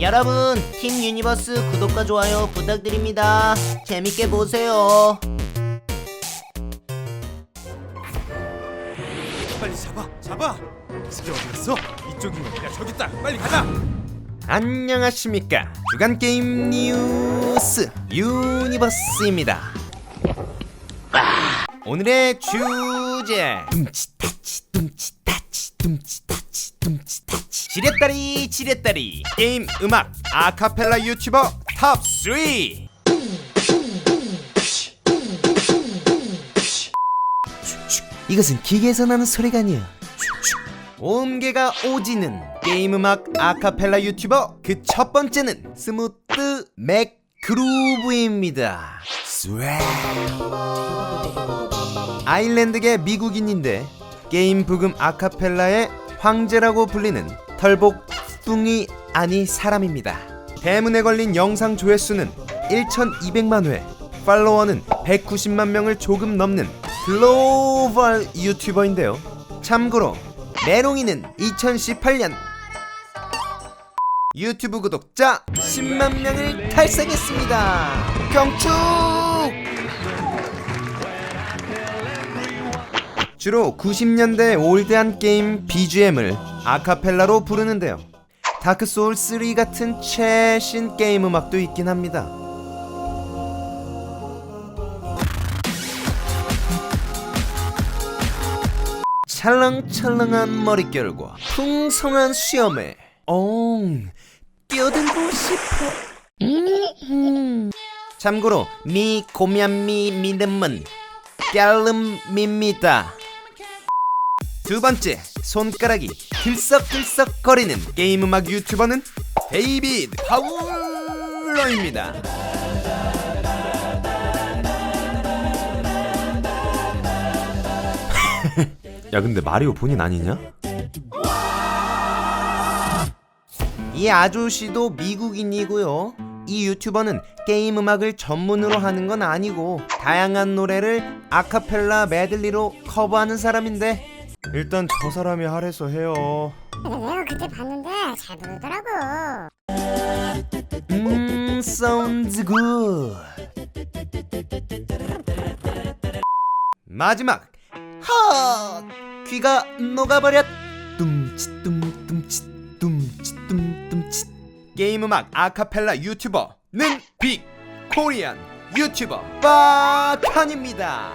여러분 팀 유니버스 구독과 좋아요 부탁드립니다. 재밌게 보세요. 빨리 잡아 잡아 이게 어디 갔어? 이쪽인가? 야 저기 있다 빨리 가자 안녕하십니까 주간 게임 뉴스 유니버스입니다. 오늘의 주제 둠치타치 둠치타치 둠치타 치 둠치 타치 지렛다리 지렛다리 게임 음악 아카펠라 유튜버 탑 3. 이것은 기계에서 나는 소리가 아니야. 온개가 오지는 게임 음악 아카펠라 유튜버 그 첫 번째는 스무트 맥 그루브입니다. 스웨 아일랜드계 미국인인데 게임 부금 아카펠라의 황제라고 불리는 털복 뚱이 아니 사람입니다. 대문에 걸린 영상 조회수는 1,200만 회, 팔로워는 190만 명을 조금 넘는 글로벌 유튜버인데요. 참고로 메롱이는 2018년 유튜브 구독자 10만 명을 달성했습니다. 경축! 주로 90년대 올드한 게임 BGM을 아카펠라로 부르는데요. 다크 소울 3 같은 최신 게임 음악도 있긴 합니다. 찰랑찰랑한 머릿결과 풍성한 수염에 엉 뛰어들고 싶어. 음. 참고로 미 고면미 미름은 깔름입니다. 두 번째 손가락이 들썩들썩거리는 게임 음악 유튜버는 데이비드 파울러입니다. 야 근데 마리오 본인 아니냐? 이 아저씨도 미국인이고요. 이 유튜버는 게임 음악을 전문으로 하는 건 아니고 다양한 노래를 아카펠라 메들리로 커버하는 사람인데 일단 저 사람이 하래서 해요. 내가 그때 봤는데 잘 부르더라고. 음, sounds good. 마지막 헛 귀가 녹아버렸 둠치 둠둠치 둠치 둠둠치 게임 음악 아카펠라 유튜버 는 빅 코리안 유튜버 빠칸입니다.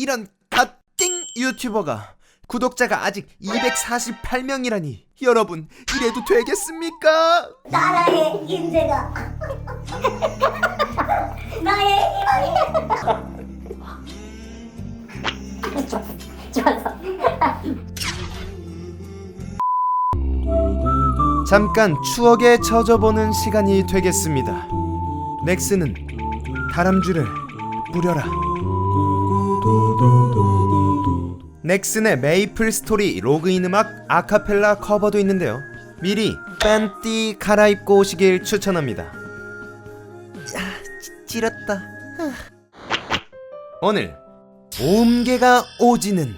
이런 갓띵 유튜버가 구독자가 아직 248명이라니 여러분 이래도 되겠습니까? 나라의 인재가 나의 희망이. 좋았어. 잠깐 추억에 젖어보는 시간이 되겠습니다. 넥스는 다람쥐를 뿌려라. 넥슨의 메이플 스토리 로그인 음악 아카펠라 커버도 있는데요. 미리 팬티 갈아입고 오시길 추천합니다. 야, 찌- 찌렸다. 오늘 옴개가 오지는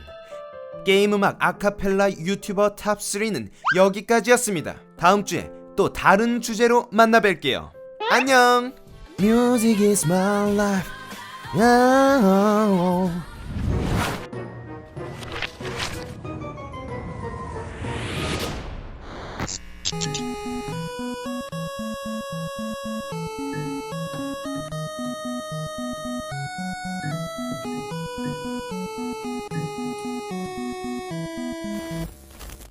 게임 음악 아카펠라 유튜버 탑 3는 여기까지였습니다. 다음 주에 또 다른 주제로 만나 뵐게요. 안녕. Music is my life. Yeah.